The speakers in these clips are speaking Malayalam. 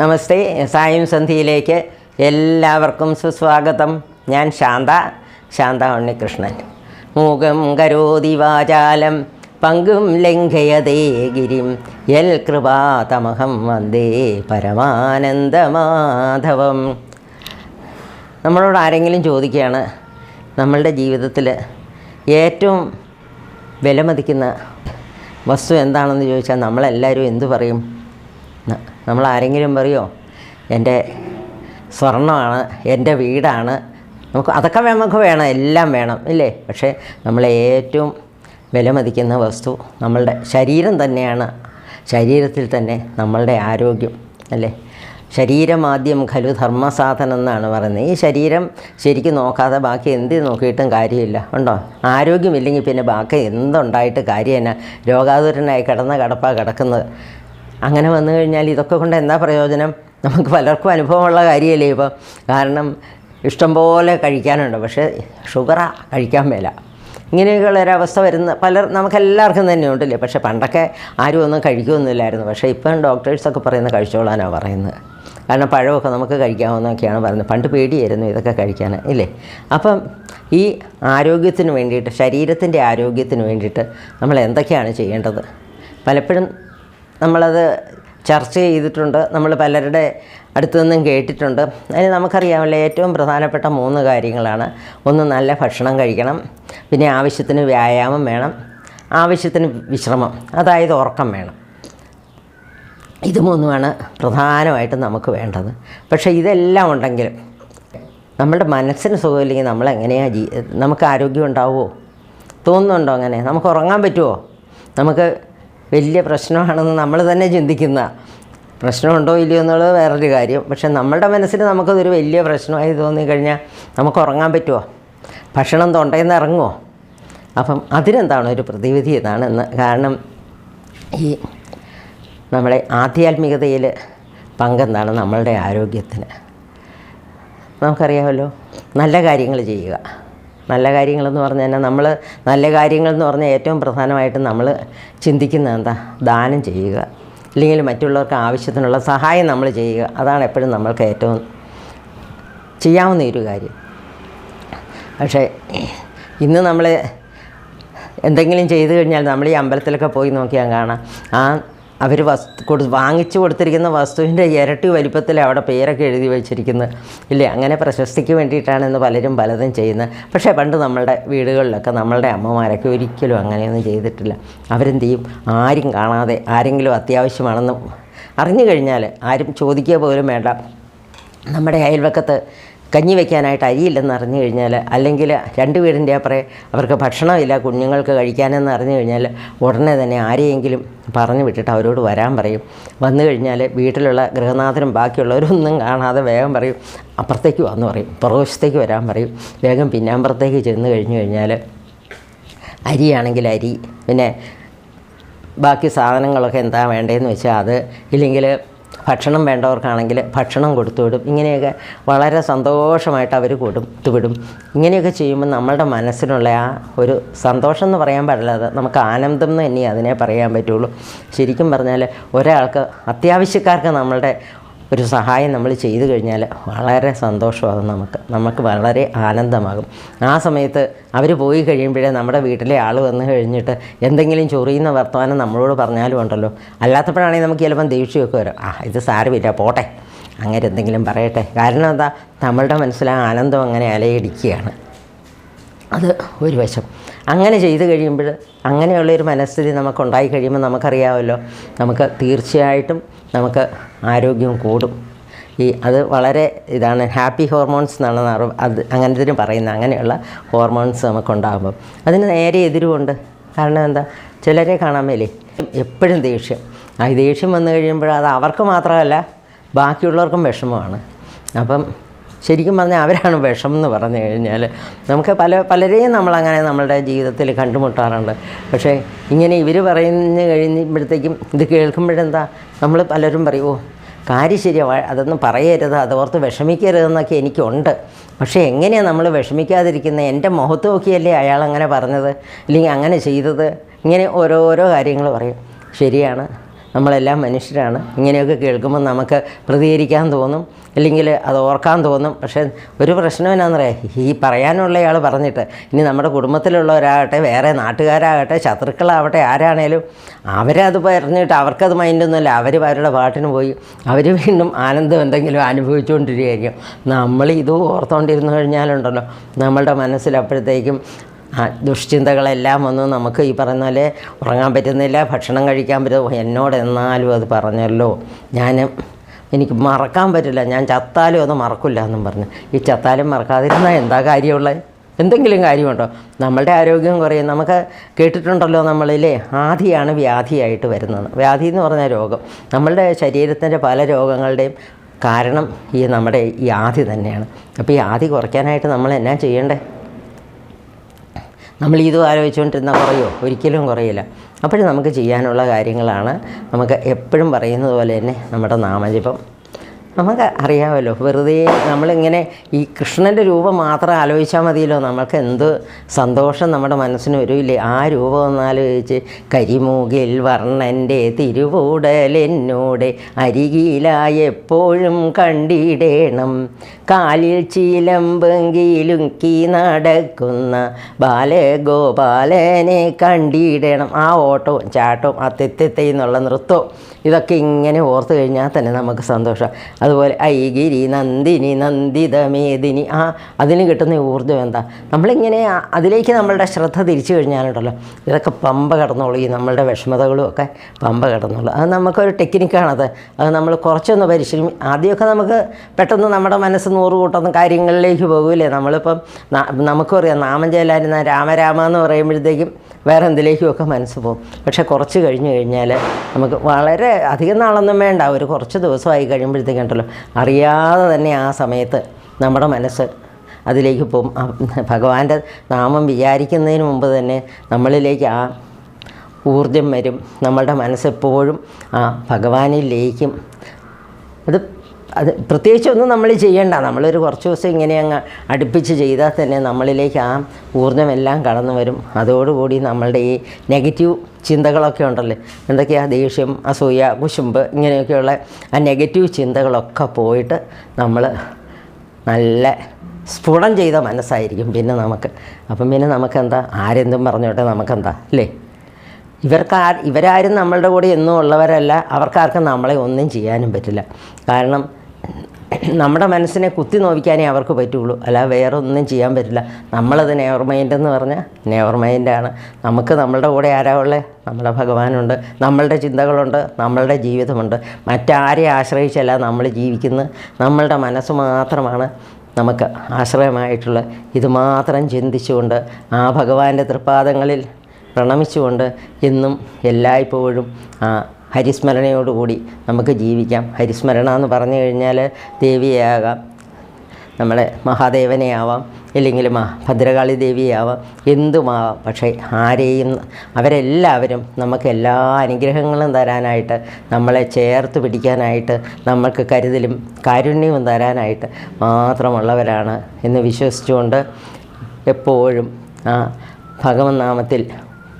നമസ്തേ സായം സന്ധിയിലേക്ക് എല്ലാവർക്കും സുസ്വാഗതം. ഞാൻ ശാന്ത ശാന്ത ഉണ്ണികൃഷ്ണൻ. മൂകം കരോതി വാചാലം പങ്കും ലംഘയതേ ഗിരിം. എൽ കൃപാതമഹം വന്ദേ പരമാനന്ദമാധവം. നമ്മളോട് ആരെങ്കിലും ചോദിക്കുകയാണ് നമ്മളുടെ ജീവിതത്തിൽ ഏറ്റവും വിലമതിക്കുന്ന വസ്തു എന്താണെന്ന് ചോദിച്ചാൽ നമ്മളെല്ലാവരും എന്തു പറയും? നമ്മൾ ആരെങ്കിലും പറയുമോ എന്റെ സ്വർണമാണ് എന്റെ വീടാണ് നമുക്ക് അതൊക്കെ നമുക്ക് വേണം എല്ലാം വേണം ഇല്ലേ? പക്ഷേ നമ്മൾ ഏറ്റവും വിലമതിക്കുന്ന വസ്തു നമ്മളുടെ ശരീരം തന്നെയാണ്. ശരീരത്തിൽ തന്നെ നമ്മളുടെ ആരോഗ്യം അല്ലേ? ശരീരമാദ്യം ഖലു ധർമ്മസാധനം എന്നാണ് പറയുന്നത്. ഈ ശരീരം ശരിക്കും നോക്കാതെ ബാക്കി എന്ത് നോക്കിയിട്ടും കാര്യമില്ല ഉണ്ടോ? ആരോഗ്യമില്ലെങ്കിൽ പിന്നെ ബാക്കി എന്തുണ്ടായിട്ട് കാര്യം തന്നെ രോഗാതുരനായി കിടന്ന കടപ്പാണ് കിടക്കുന്നത്. അങ്ങനെ വന്നു കഴിഞ്ഞാൽ ഇതൊക്കെ കൊണ്ട് എന്താ പ്രയോജനം? നമുക്ക് പലർക്കും അനുഭവമുള്ള കാര്യമല്ലേ ഇപ്പോൾ കാരണം ഇഷ്ടംപോലെ കഴിക്കാനുണ്ട്. പക്ഷേ ഷുഗറാ കഴിക്കാൻ മേല. ഇങ്ങനെയൊക്കെയുള്ള ഒരവസ്ഥ വരുന്ന പലർ നമുക്കെല്ലാവർക്കും തന്നെ ഉണ്ടല്ലേ? പക്ഷേ പണ്ടൊക്കെ ആരും ഒന്നും കഴിക്കുമൊന്നുമില്ലായിരുന്നു പക്ഷേ ഇപ്പം ഡോക്ടേഴ്സൊക്കെ പറയുന്നത് കഴിച്ചോളാനാണ് പറയുന്നത്. കാരണം പഴമൊക്കെ നമുക്ക് കഴിക്കാമെന്നൊക്കെയാണ് പറയുന്നത്. പണ്ട് പേടിയായിരുന്നു ഇതൊക്കെ കഴിക്കാൻ ഇല്ലേ? അപ്പം ഈ ആരോഗ്യത്തിന് വേണ്ടിയിട്ട് ശരീരത്തിന്റെ ആരോഗ്യത്തിന് വേണ്ടിയിട്ട് നമ്മൾ എന്തൊക്കെയാണ് ചെയ്യേണ്ടത്? പലപ്പോഴും നമ്മളത് ചർച്ച ചെയ്തിട്ടുണ്ട്. നമ്മൾ പലരുടെ അടുത്തു നിന്നും കേട്ടിട്ടുണ്ട്. അതിന് നമുക്കറിയാമല്ലോ ഏറ്റവും പ്രധാനപ്പെട്ട മൂന്ന് കാര്യങ്ങളാണ്. ഒന്ന് നല്ല ഭക്ഷണം കഴിക്കണം. പിന്നെ ആവശ്യത്തിന് വ്യായാമം വേണം. ആവശ്യത്തിന് വിശ്രമം. അതായത് ഉറക്കം വേണം. ഇത് മൂന്നുമാണ് പ്രധാനമായിട്ടും നമുക്ക് വേണ്ടത്. പക്ഷേ ഇതെല്ലാം ഉണ്ടെങ്കിലും നമ്മുടെ മനസ്സിന് സുഖമില്ലെങ്കിൽ നമ്മൾ എങ്ങനെയാണ് ജീ നമുക്ക് ആരോഗ്യം ഉണ്ടാവുമോ? തോന്നുന്നുണ്ടോ അങ്ങനെ? നമുക്ക് ഉറങ്ങാൻ പറ്റുമോ? നമുക്ക് വലിയ പ്രശ്നമാണെന്ന് നമ്മൾ തന്നെ ചിന്തിക്കുന്ന. പ്രശ്നമുണ്ടോ ഇല്ലയോ എന്നുള്ളത് വേറൊരു കാര്യം. പക്ഷെ നമ്മുടെ മനസ്സിൽ നമുക്കതൊരു വലിയ പ്രശ്നമായി തോന്നിക്കഴിഞ്ഞാൽ നമുക്ക് ഉറങ്ങാൻ പറ്റുമോ? ഭക്ഷണം തൊണ്ടയിൽ നിന്ന് ഇറങ്ങുമോ? അപ്പം അതിനെന്താണ് ഒരു പ്രതിവിധി എന്നാണ് എന്ന് കാരണം ഈ നമ്മുടെ ആധ്യാത്മികതയിൽ പങ്കെന്താണ് നമ്മളുടെ ആരോഗ്യത്തിന്? നമുക്കറിയാമല്ലോ നല്ല കാര്യങ്ങൾ ചെയ്യുക. നല്ല കാര്യങ്ങളെന്ന് പറഞ്ഞു കഴിഞ്ഞാൽ നമ്മൾ നല്ല കാര്യങ്ങളെന്ന് പറഞ്ഞാൽ ഏറ്റവും പ്രധാനമായിട്ടും നമ്മൾ ചിന്തിക്കുന്നത് എന്താ? ദാനം ചെയ്യുക. അല്ലെങ്കിൽ മറ്റുള്ളവർക്ക് ആവശ്യത്തിനുള്ള സഹായം നമ്മൾ ചെയ്യുക. അതാണ് എപ്പോഴും നമ്മൾക്ക് ഏറ്റവും ചെയ്യാവുന്ന ഒരു കാര്യം. പക്ഷേ ഇന്ന് നമ്മൾ എന്തെങ്കിലും ചെയ്തു കഴിഞ്ഞാൽ നമ്മൾ ഈ അമ്പലത്തിലൊക്കെ പോയി നോക്കിയാൽ കാണാം. ആ അവർ വസ്തു കൊടു വാങ്ങിച്ചു കൊടുത്തിരിക്കുന്ന വസ്തുവിന്റെ ഇരട്ടി വലിപ്പത്തിൽ അവിടെ പേരൊക്കെ എഴുതി വെച്ചിരിക്കുന്നത് ഇല്ലേ? അങ്ങനെ പ്രശസ്തിക്ക് വേണ്ടിയിട്ടാണ് ഇന്ന് പലരും പലതും ചെയ്യുന്നത്. പക്ഷേ പണ്ട് നമ്മളുടെ വീടുകളിലൊക്കെ നമ്മളുടെ അമ്മമാരൊക്കെ ഒരിക്കലും അങ്ങനെയൊന്നും ചെയ്തിട്ടില്ല. അവരെന്ത് ചെയ്യും? ആരും കാണാതെ ആരെങ്കിലും അത്യാവശ്യമാണെന്ന് അറിഞ്ഞു കഴിഞ്ഞാൽ ആരും ചോദിക്കുക പോലും വേണ്ട. നമ്മുടെ അയൽവക്കത്ത് കഞ്ഞി വെക്കാനായിട്ട് അരിയില്ലെന്ന് അറിഞ്ഞു കഴിഞ്ഞാൽ അല്ലെങ്കിൽ രണ്ട് വീടിന്റെ അപ്പുറം അവർക്ക് ഭക്ഷണമില്ല കുഞ്ഞുങ്ങൾക്ക് കഴിക്കാനെന്ന് അറിഞ്ഞു കഴിഞ്ഞാൽ ഉടനെ തന്നെ ആരെയെങ്കിലും പറഞ്ഞു വിട്ടിട്ട് അവരോട് വരാൻ പറയും. വന്നു കഴിഞ്ഞാൽ വീട്ടിലുള്ള ഗൃഹനാഥനും ബാക്കിയുള്ളവരൊന്നും കാണാതെ വേഗം പറയും അപ്പുറത്തേക്ക് വന്നു പറയും പുറവശത്തേക്ക് വരാൻ പറയും. വേഗം പിന്നാമ്പുറത്തേക്ക് ചെന്ന് കഴിഞ്ഞു കഴിഞ്ഞാൽ അരിയാണെങ്കിൽ അരി പിന്നെ ബാക്കി സാധനങ്ങളൊക്കെ എന്താ വേണ്ടതെന്ന് വെച്ചാൽ അത് ഇല്ലെങ്കിൽ ഭക്ഷണം വേണ്ടവർക്കാണെങ്കിൽ ഭക്ഷണം കൊടുത്തു വിടും. ഇങ്ങനെയൊക്കെ വളരെ സന്തോഷമായിട്ട് അവർ കൊടുത്തുവിടും ഇങ്ങനെയൊക്കെ ചെയ്യുമ്പോൾ നമ്മളുടെ മനസ്സിനുള്ള ആ ഒരു സന്തോഷം എന്ന് പറയാൻ പാടില്ല. അത് നമുക്ക് ആനന്ദം എന്ന് തന്നെ അതിനെ പറയാൻ പറ്റുള്ളൂ. ശരിക്കും പറഞ്ഞാൽ ഒരാൾക്ക് അത്യാവശ്യക്കാർക്ക് നമ്മളുടെ ഒരു സഹായം നമ്മൾ ചെയ്തു കഴിഞ്ഞാൽ വളരെ സന്തോഷമാകും നമുക്ക്. നമുക്ക് വളരെ ആനന്ദമാകും. ആ സമയത്ത് അവർ പോയി കഴിയുമ്പോഴേ നമ്മുടെ വീട്ടിലെ ആൾ വന്നു കഴിഞ്ഞിട്ട് എന്തെങ്കിലും ചൊറിയുന്ന വർത്തമാനം നമ്മളോട് പറഞ്ഞാലും ഉണ്ടല്ലോ. അല്ലാത്തപ്പോഴാണെങ്കിൽ നമുക്ക് ചിലപ്പം ദേഷ്യമൊക്കെ വരും. ആ ഇത് സാരമില്ല പോട്ടെ. അങ്ങനെ എന്തെങ്കിലും പറയട്ടെ. കാരണം എന്താ? നമ്മളുടെ മനസ്സിലാ ആനന്ദം അങ്ങനെ അലയടിക്കുകയാണ്. അത് ഒരു വശം. അങ്ങനെ ചെയ്തു കഴിയുമ്പോൾ അങ്ങനെയുള്ളൊരു മനസ്ഥിതി നമുക്കുണ്ടായി കഴിയുമ്പോൾ നമുക്കറിയാമല്ലോ. നമുക്ക് തീർച്ചയായിട്ടും നമുക്ക് ആരോഗ്യം കൂടും. ഈ അത് വളരെ ഇതാണ് ഹാപ്പി ഹോർമോൺസ് എന്നാണ് അത് അങ്ങനത്തിന് പറയുന്നത്. അങ്ങനെയുള്ള ഹോർമോൺസ് നമുക്കുണ്ടാകുമ്പം. അതിന് നേരെ എതിരുമുണ്ട്. കാരണം എന്താ? ചിലരെ കാണാൻ മേലേ എപ്പോഴും ദേഷ്യം. ആ ദേഷ്യം വന്നു കഴിയുമ്പോൾ അത് അവർക്ക് മാത്രമല്ല ബാക്കിയുള്ളവർക്കും വിഷമമാണ്. അപ്പം ശരിക്കും പറഞ്ഞാൽ അവരാണ് വിഷം എന്ന് പറഞ്ഞു കഴിഞ്ഞാൽ നമുക്ക് പല പലരെയും നമ്മളങ്ങനെ നമ്മളുടെ ജീവിതത്തിൽ കണ്ടുമുട്ടാറുണ്ട്. പക്ഷേ ഇങ്ങനെ ഇവർ പറയുന്ന കഴിയുമ്പോഴത്തേക്കും ഇത് കേൾക്കുമ്പോഴെന്താ? നമ്മൾ പലരും പറയുമോ കാര്യം ശരിയാ അതൊന്നും പറയരുത് അതോർത്ത് വിഷമിക്കരുതെന്നൊക്കെ എനിക്കുണ്ട്. പക്ഷേ എങ്ങനെയാണ് നമ്മൾ വിഷമിക്കാതിരിക്കുന്നത് എന്റെ മുഖത്ത് നോക്കിയല്ലേ അയാൾ അങ്ങനെ പറഞ്ഞത്? അല്ലെങ്കിൽ അങ്ങനെ ചെയ്തത്? ഇങ്ങനെ ഓരോരോ കാര്യങ്ങൾ പറയും. ശരിയാണ്. നമ്മളെല്ലാം മനുഷ്യരാണ്. ഇങ്ങനെയൊക്കെ കേൾക്കുമ്പോൾ നമുക്ക് പ്രതികരിക്കാൻ തോന്നും അല്ലെങ്കിൽ അത് ഓർക്കാൻ തോന്നും. പക്ഷേ ഒരു പ്രശ്നം എന്നാണെന്നറിയാം ഈ പറയാനുള്ളയാൾ പറഞ്ഞിട്ട് ഇനി നമ്മുടെ കുടുംബത്തിലുള്ളവരാകട്ടെ വേറെ നാട്ടുകാരാകട്ടെ ശത്രുക്കളാവട്ടെ ആരാണേലും അവരത് പറഞ്ഞിട്ട് അവർക്കത് മൈൻഡൊന്നുമില്ല അവർ അവരുടെ പാട്ടിന് പോയി അവർ വീണ്ടും ആനന്ദം എന്തെങ്കിലും അനുഭവിച്ചുകൊണ്ടിരിക്കുകയായിരിക്കും. നമ്മൾ ഇത് ഓർത്തുകൊണ്ടിരുന്നു കഴിഞ്ഞാലുണ്ടല്ലോ. നമ്മളുടെ മനസ്സിൽ അപ്പോഴത്തേക്കും ആ ദുഷ്ചിന്തകളെല്ലാം വന്നു. നമുക്ക് ഈ പറഞ്ഞ പോലെ ഉറങ്ങാൻ പറ്റുന്നില്ല ഭക്ഷണം കഴിക്കാൻ പറ്റും എന്നോട് എന്നാലും അത് പറഞ്ഞല്ലോ. ഞാൻ എനിക്ക് മറക്കാൻ പറ്റില്ല. ഞാൻ ചത്താലും അത് മറക്കില്ല എന്നും പറഞ്ഞു. ഈ ചത്താലും മറക്കാതിരുന്നാൽ എന്താ കാര്യമുള്ളത് എന്തെങ്കിലും കാര്യമുണ്ടോ? നമ്മളുടെ ആരോഗ്യം കുറയും. നമുക്ക് കേട്ടിട്ടുണ്ടല്ലോ നമ്മളിലെ ആധിയാണ് വ്യാധിയായിട്ട് വരുന്നത്. വ്യാധി എന്ന് പറഞ്ഞ രോഗം. നമ്മളുടെ ശരീരത്തിന്റെ പല രോഗങ്ങളുടെയും കാരണം ഈ നമ്മുടെ ഈ ആധി തന്നെയാണ്. അപ്പോൾ ഈ ആധി കുറയ്ക്കാനായിട്ട് നമ്മൾ എന്നാ ചെയ്യേണ്ടേ? നമ്മൾ ഇതും ആലോചിച്ചുകൊണ്ടിരുന്ന കുറയോ? ഒരിക്കലും കുറയില്ല. അപ്പോഴും നമുക്ക് ചെയ്യാനുള്ള കാര്യങ്ങളാണ്. നമുക്ക് എപ്പോഴും പറയുന്നത് പോലെ തന്നെ നമ്മുടെ നാമജപം. നമുക്ക് അറിയാമല്ലോ വെറുതെ നമ്മളിങ്ങനെ ഈ കൃഷ്ണന്റെ രൂപം മാത്രം ആലോചിച്ചാൽ മതിയല്ലോ. നമുക്ക് എന്ത് സന്തോഷം നമ്മുടെ മനസ്സിന് വരില്ലേ ആ രൂപം ഒന്ന് ആലോചിച്ച് കരിമൂകിൽ വർണന്റെ തിരുവൂടൽ എന്നോട് അരികിലായി എപ്പോഴും കണ്ടിടേണം. കാലിൽ ചീലമ്പെങ്കിലുക്കി നടക്കുന്ന ബാലഗോപാലനെ കണ്ടിടേണം. ആ ഓട്ടവും ചാട്ടവും ആ തെത്തെത്തേ എന്നുള്ള നൃത്തവും ഇതൊക്കെ ഇങ്ങനെ ഓർത്ത് കഴിഞ്ഞാൽ തന്നെ നമുക്ക് സന്തോഷം. അതുപോലെ ഐഗിരി നന്ദിനി നന്ദിതമേദിനി. ആ അതിന് കിട്ടുന്ന ഊർജം എന്താ? നമ്മളിങ്ങനെ അതിലേക്ക് നമ്മളുടെ ശ്രദ്ധ തിരിച്ചു കഴിഞ്ഞാലുണ്ടല്ലോ ഇതൊക്കെ പമ്പ കടന്നോളൂ ഈ നമ്മളുടെ വിഷമതകളും ഒക്കെ പമ്പ കടന്നോളൂ. അത് നമുക്കൊരു ടെക്നിക്കാണത്. അത് നമ്മൾ കുറച്ചൊന്ന് പരിശീലി ആദ്യമൊക്കെ നമുക്ക് പെട്ടെന്ന് നമ്മുടെ മനസ്സ് നൂറ് കൂട്ടുന്ന കാര്യങ്ങളിലേക്ക് പോകില്ലേ നമ്മളിപ്പം നമുക്കറിയാം നാമം ചെല്ലാരുന്ന രാമരാമ എന്ന് പറയുമ്പോഴത്തേക്കും വേറെ എന്തിലേക്കുമൊക്കെ മനസ്സ് പോകും. പക്ഷേ കുറച്ച് കഴിഞ്ഞ് കഴിഞ്ഞാൽ നമുക്ക് വളരെ അധികം നാളൊന്നും വേണ്ട. ഒരു കുറച്ച് ദിവസമായി കഴിയുമ്പോഴത്തേക്കും ഉണ്ടല്ലോ അറിയാതെ തന്നെ ആ സമയത്ത് നമ്മുടെ മനസ്സ് അതിലേക്ക് പോകും. ഭഗവാന്റെ നാമം വിചാരിക്കുന്നതിന് മുമ്പ് തന്നെ നമ്മളിലേക്ക് ആ ഊർജം വരും. നമ്മളുടെ മനസ്സെപ്പോഴും ആ ഭഗവാനിൽ ലയിക്കും. അത് അത് പ്രത്യേകിച്ചൊന്നും നമ്മൾ ചെയ്യണ്ട. നമ്മളൊരു കുറച്ച് ദിവസം ഇങ്ങനെ അങ്ങ് അടുപ്പിച്ച് ചെയ്താൽ തന്നെ നമ്മളിലേക്ക് ആ ഊർജമെല്ലാം കടന്നു വരും. അതോടുകൂടി നമ്മളുടെ ഈ നെഗറ്റീവ് ചിന്തകളൊക്കെ ഉണ്ടല്ലോ. എന്തൊക്കെയാ? ദേഷ്യം അസൂയ കുശുമ്പ് ഇങ്ങനെയൊക്കെയുള്ള ആ നെഗറ്റീവ് ചിന്തകളൊക്കെ പോയിട്ട് നമ്മൾ നല്ല സ്ഫുടം ചെയ്ത മനസ്സായിരിക്കും പിന്നെ നമുക്ക്. അപ്പം പിന്നെ നമുക്കെന്താ? ആരെന്തും പറഞ്ഞോട്ടെ നമുക്കെന്താ? അല്ലേ? ഇവർക്ക് ഇവരാരും നമ്മളുടെ കൂടെ എന്നും ഉള്ളവരല്ല. അവർക്കാർക്കും നമ്മളെ ഒന്നും ചെയ്യാനും പറ്റില്ല. കാരണം നമ്മുടെ മനസ്സിനെ കുത്തി നോവിക്കാനേ അവർക്ക് പറ്റുള്ളൂ. അല്ല വേറെ ഒന്നും ചെയ്യാൻ പറ്റില്ല. നമ്മളത് നെവർ മൈൻഡ് എന്ന് പറഞ്ഞാൽ നെവർ മൈൻഡാണ് നമുക്ക് നമ്മളുടെ കൂടെ ആരാ ഉള്ളത് നമ്മുടെ ഭഗവാനുണ്ട്. നമ്മളുടെ ചിന്തകളുണ്ട്. നമ്മളുടെ ജീവിതമുണ്ട്. മറ്റാരെ ആശ്രയിച്ചല്ല നമ്മൾ ജീവിക്കുന്നത്. നമ്മളുടെ മനസ്സ് മാത്രമാണ് നമുക്ക് ആശ്രയമായിട്ടുള്ള ഇത് മാത്രം ചിന്തിച്ചുകൊണ്ട് ആ ഭഗവാന്റെ തൃപ്പാദങ്ങളിൽ പ്രണമിച്ചുകൊണ്ട് എന്നും എല്ലായ്പ്പോഴും ആ ഹരിസ്മരണയോടുകൂടി നമുക്ക് ജീവിക്കാം. ഹരിസ്മരണ എന്ന് പറഞ്ഞു കഴിഞ്ഞാൽ ദേവിയാകാം നമ്മളെ മഹാദേവനെ ആവാം ഇല്ലെങ്കിൽ ഭദ്രകാളി ദേവിയാവാം. എന്തുമാവാം. പക്ഷേ ആരെയും അവരെല്ലാവരും നമുക്ക് എല്ലാ അനുഗ്രഹങ്ങളും തരാനായിട്ട് നമ്മളെ ചേർത്ത് പിടിക്കാനായിട്ട് നമ്മൾക്ക് കരുതലും കാരുണ്യവും തരാനായിട്ട് മാത്രമുള്ളവരാണ് എന്ന് വിശ്വസിച്ചുകൊണ്ട് എപ്പോഴും ആ ഭഗവന്നാമത്തിൽ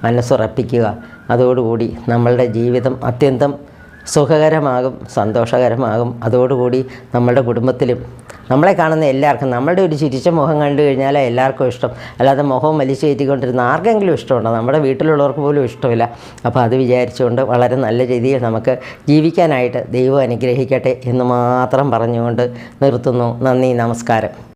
മനസ്സുറപ്പിക്കുക. അതോടുകൂടി നമ്മളുടെ ജീവിതം അത്യന്തം സുഖകരമാകും സന്തോഷകരമാകും. അതോടുകൂടി നമ്മളുടെ കുടുംബത്തിലും നമ്മളെ കാണുന്ന എല്ലാവർക്കും നമ്മളുടെ ഒരു ചിരിച്ച മുഖം കണ്ടു കഴിഞ്ഞാൽ എല്ലാവർക്കും ഇഷ്ടം. അല്ലാതെ മുഖം വലിച്ചു കയറ്റിക്കൊണ്ടിരുന്ന ആർക്കെങ്കിലും ഇഷ്ടമുണ്ടോ? നമ്മുടെ വീട്ടിലുള്ളവർക്ക് പോലും ഇഷ്ടമില്ല. അപ്പോൾ അത് വിചാരിച്ചുകൊണ്ട് വളരെ നല്ല രീതിയിൽ നമുക്ക് ജീവിക്കാനായിട്ട് ദൈവം അനുഗ്രഹിക്കട്ടെ എന്ന് മാത്രം പറഞ്ഞുകൊണ്ട് നിർത്തുന്നു. നന്ദി നമസ്കാരം.